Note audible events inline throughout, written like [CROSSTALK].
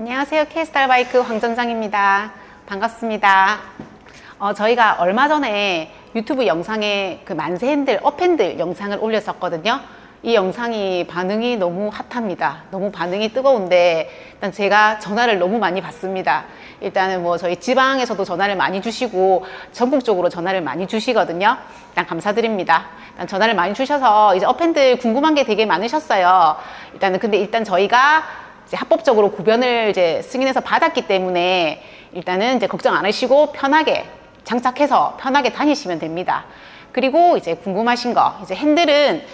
안녕하세요. K스타일 바이크 황전장입니다. 반갑습니다. 어, 저희가 얼마 전에 유튜브 영상에 그 만세 핸들, 업 핸들 영상을 올렸었거든요. 이 영상이 반응이 너무 핫합니다. 너무 반응이 뜨거운데 일단 제가 전화를 너무 많이 받습니다. 일단은 뭐 저희 지방에서도 전화를 많이 주시고 전국적으로 전화를 많이 주시거든요. 일단 감사드립니다. 일단 전화를 많이 주셔서 이제 업핸들 궁금한 게 되게 많으셨어요. 일단은 근데 일단 저희가 이제 합법적으로 구변을 이제 승인해서 받았기 때문에 일단은 이제 걱정 안 하시고 편하게 장착해서 편하게 다니시면 됩니다. 그리고 이제 궁금하신 거, 이제 핸들은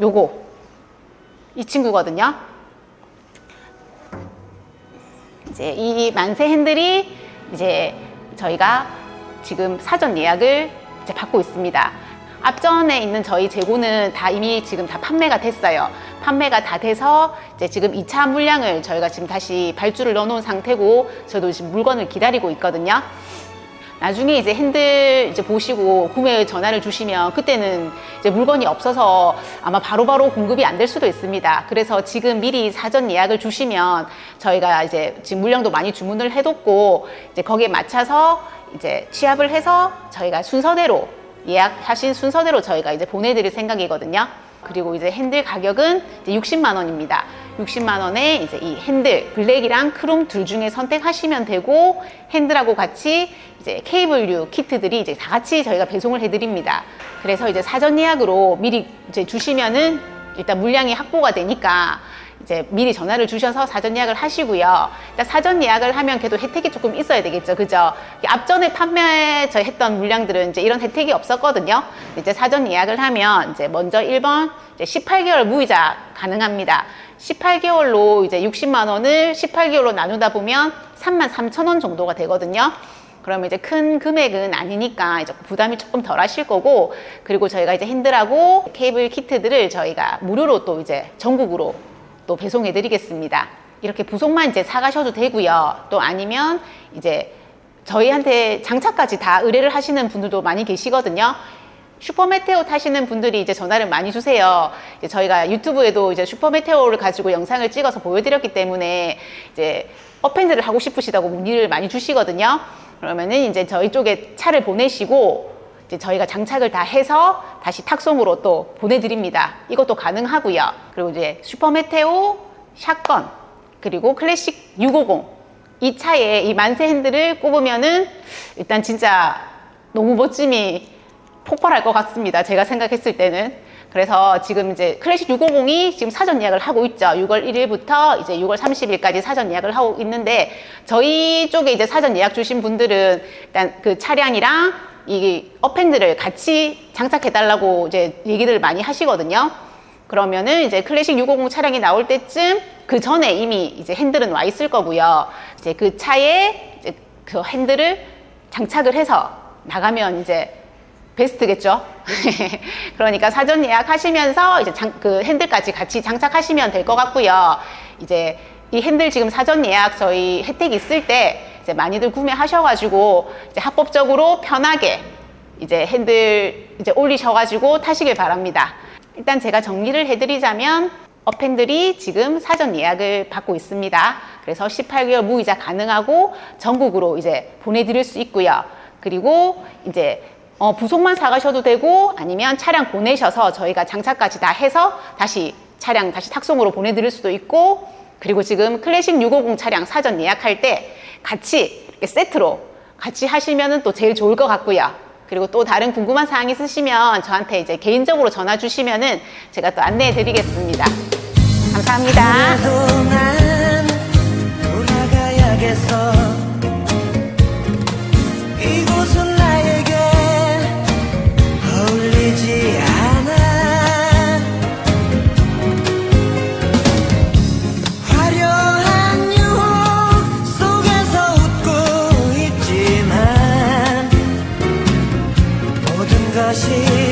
요거 이 친구거든요. 이제 이 만세 핸들이 이제 저희가 지금 사전 예약을 이제 받고 있습니다. 앞전에 있는 저희 재고는 다 이미 지금 다 판매가 됐어요. 판매가 다 돼서 이제 지금 2차 물량을 저희가 지금 다시 발주를 넣어놓은 상태고 저도 지금 물건을 기다리고 있거든요. 나중에 이제 핸들 이제 보시고 구매 전화를 주시면 그때는 이제 물건이 없어서 아마 바로 바로 공급이 안 될 수도 있습니다. 그래서 지금 미리 사전 예약을 주시면 저희가 이제 지금 물량도 많이 주문을 해뒀고 이제 거기에 맞춰서 이제 취합을 해서 저희가 순서대로 예약하신 순서대로 저희가 이제 보내드릴 생각이거든요. 그리고 이제 핸들 가격은 이제 60만 원입니다. 60만 원에 이제 이 핸들 블랙이랑 크롬 둘 중에 선택하시면 되고 핸들하고 같이 이제 케이블류 키트들이 이제 다 같이 저희가 배송을 해드립니다. 그래서 이제 사전 예약으로 미리 이제 주시면은 일단 물량이 확보가 되니까 이제 미리 전화를 주셔서 사전 예약을 하시고요. 일단 사전 예약을 하면 그래도 혜택이 조금 있어야 되겠죠. 그죠? 앞전에 판매 저 했던 물량들은 이제 이런 혜택이 없었거든요. 이제 사전 예약을 하면 이제 먼저 1번 이제 18개월 무이자 가능합니다. 18개월로 이제 60만 원을 18개월로 나누다 보면 3만 3천 원 정도가 되거든요. 그러면 이제 큰 금액은 아니니까 이제 부담이 조금 덜 하실 거고 그리고 저희가 이제 핸들하고 케이블 키트들을 저희가 무료로 또 이제 전국으로 또 배송해 드리겠습니다. 이렇게 부속만 이제 사가셔도 되고요. 또 아니면 이제 저희한테 장착까지 다 의뢰를 하시는 분들도 많이 계시거든요. 슈퍼메테오 타시는 분들이 이제 전화를 많이 주세요. 이제 저희가 유튜브에도 이제 슈퍼메테오를 가지고 영상을 찍어서 보여드렸기 때문에 이제 업핸드를 하고 싶으시다고 문의를 많이 주시거든요. 그러면은 이제 저희 쪽에 차를 보내시고 이제 저희가 장착을 다 해서 다시 탁송으로 또 보내드립니다. 이것도 가능하고요. 그리고 이제 슈퍼메테오, 샷건, 그리고 클래식 650. 이 차에 이 만세 핸들을 꼽으면은 일단 진짜 너무 멋짐이 폭발할 것 같습니다. 제가 생각했을 때는. 그래서 지금 이제 클래식 650이 지금 사전 예약을 하고 있죠. 6월 1일부터 이제 6월 30일까지 사전 예약을 하고 있는데 저희 쪽에 이제 사전 예약 주신 분들은 일단 그 차량이랑 이 업핸드를 같이 장착해 달라고 이제 얘기를 많이 하시거든요. 그러면은 이제 클래식 650 차량이 나올 때쯤 그 전에 이미 이제 핸들은 와 있을 거고요. 이제 그 차에 이제 그 핸들을 장착을 해서 나가면 이제 베스트겠죠. [LAUGHS] 그러니까 사전 예약하시면서 이제 장, 그 핸들까지 같이 장착하시면 될 것 같고요. 이제 이 핸들 지금 사전 예약 저희 혜택 있을 때 이제 많이들 구매하셔가지고 이제 합법적으로 편하게 이제 핸들 이제 올리셔가지고 타시길 바랍니다. 일단 제가 정리를 해드리자면 업핸들이 지금 사전 예약을 받고 있습니다. 그래서 18개월 무이자 가능하고 전국으로 이제 보내드릴 수 있고요. 그리고 이제 어, 부속만 사가셔도 되고 아니면 차량 보내셔서 저희가 장착까지 다 해서 다시 차량 다시 탁송으로 보내드릴 수도 있고 그리고 지금 클래식 650 차량 사전 예약할 때 같이 이렇게 세트로 같이 하시면은 또 제일 좋을 것 같고요. 그리고 또 다른 궁금한 사항 있으시면 저한테 이제 개인적으로 전화 주시면은 제가 또 안내해 드리겠습니다. 감사합니다. 心。